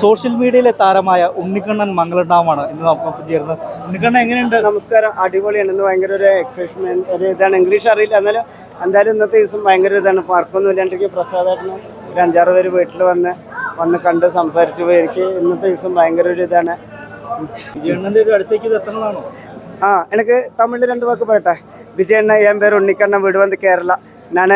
Social മീഡിയയിലെ താരമായ ഉണ്ണിക്കണ്ണൻ മംഗളണ്ടാമാണ് ഇന്ന് നമുക്ക് ചേർന്നത് ഉണ്ണിക്കണ്ണൻ എങ്ങനെയുണ്ട്? നമസ്കാരം. അടിപൊളിയാണ്. ഇന്ന് ഭയങ്കര ഒരു എക്സൈസ്മെന്റ് ഒരു ഇതാണ്. ഇംഗ്ലീഷ് അറിയില്ല. എന്നാലും എന്തായാലും ഇന്നത്തെ ദിവസം ഭയങ്കര ഇതാണ്. പാർക്കൊന്നും ഇല്ലാണ്ടെങ്കിൽ പ്രസാദേട്ടന് ഒരു അഞ്ചാറ് പേര് വീട്ടിൽ വന്ന് വന്ന് കണ്ട് സംസാരിച്ചു പോയി. ഇന്നത്തെ ദിവസം ഭയങ്കര ഒരു ഇതാണ്. ഒരു അടുത്തേക്ക് ഇത് എത്തണതാണോ? ആ എനിക്ക് തമിഴിൽ രണ്ട് വാക്ക് പറയട്ടെ. വിജയണ്ണ എൻ പേര് ഉണ്ണിക്കണ്ണൻ വീട് വന്ന് കേരള. ഞാൻ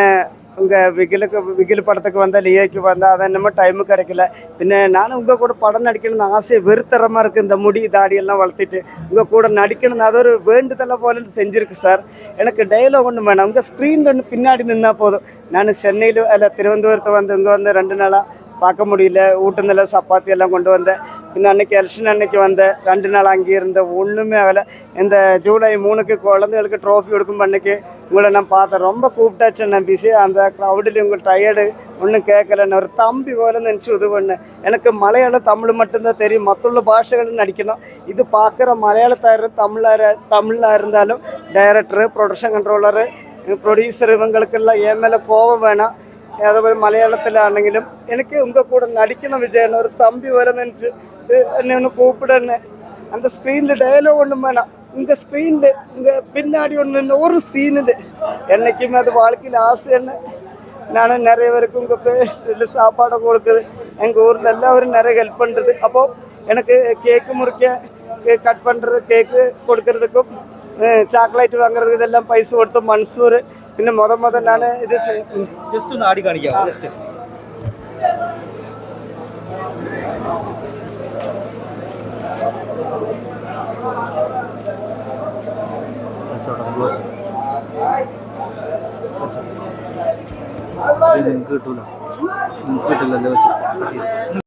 உங்கள் விகிலுக்கு விகில் படத்துக்கு வந்தால் லியோக்கு வந்தால் அது என்னமோ டைமு கிடைக்கல. பின்ன நானும் உங்கள் கூட படம் நடிக்கணும்னு ஆசையை வெறுத்தரமாக இருக்குது இந்த முடி தாடியெல்லாம் வளர்த்திட்டு. உங்கள் கூட நடிக்கணும்னு அது ஒரு வேண்டுதலை போல செஞ்சுருக்கு சார் எனக்கு டைலாக் ஒன்று வேணாம். உங்கள் ஸ்க்ரீனில் ஒன்று பின்னாடி நின்னால் போதும். நான் சென்னையில் அல்ல திருவனந்தபுரத்தை வந்து இங்கே வந்து ரெண்டு நாளாக பார்க்க முடியல. ஊட்டுந்தில் சப்பாத்தி எல்லாம் கொண்டு வந்தேன். இன்னும் அன்னைக்கு எலெக்ஷன் அன்னைக்கு வந்தேன். ரெண்டு நாள் அங்கே இருந்தேன். ஒன்றுமே ஆகலை. இந்த ஜூலை மூணுக்கு குழந்தைங்களுக்கு ட்ரோஃபி கொடுக்கும் அன்னைக்கு உங்களை நான் பார்த்தேன். ரொம்ப கூப்பிட்டாச்சு நான் பிஸி அந்த க்ரௌடில் உங்களுக்கு டயர்டு ஒன்றும் கேட்கல. நான் ஒரு தம்பி போல நினச்சி இது பண்ணேன். எனக்கு மலையாளம் தமிழ் மட்டும்தான் தெரியும். மற்றுள்ள பாஷைகளும் நடிக்கணும். இது பார்க்குற மலையாளத்தார் தமிழார தமிழாக இருந்தாலும் டைரக்டரு ப்ரொடக்ஷன் கண்ட்ரோலரு ப்ரொடியூசர் இவங்களுக்கெல்லாம் என் மேலே கோபம் வேணாம். അതേപോലെ മലയാളത്തിലാണെങ്കിലും എനിക്ക് ഉങ്ക കൂടെ നടിക്കണം വിജയൻ ഒരു തമ്പി പോലെ നിനച്ച് എന്നെ ഒന്ന് കൂപ്പിടന്നെ அந்த ஸ்க்ரீனில் டயலாக் ஒன்றும் வேணாம் உங்கள் ஸ்க்ரீனில் உங்கள் பின்னாடி ஒன்று ஒரு சீனில் என்னைக்குமே அது வாழ்க்கையில் ஆசை என்ன நானும் நிறைய பேருக்கு உங்கள் பேர் சாப்பாடை கொடுக்குது எங்கள் ஊரில் எல்லாரும் நிறைய ஹெல்ப் பண்ணுறது அப்போது எனக்கு கேக்கு முறிக்க கட் பண்ணுறது கேக்கு கொடுக்கறதுக்கும் ചാക്ലേറ്റ് വാങ്ങരുത് ഇതെല്ലാം പൈസ കൊടുത്ത് മൺസൂർ പിന്നെ മൊത മുതലാണ് ഇത് ജസ്റ്റ് ഒന്ന് ആടി കാണിക്കാം ജസ്റ്റ് നിങ്ങൾക്ക് കിട്ടൂല. നിങ്ങൾക്ക് കിട്ടില്ലല്ലോ.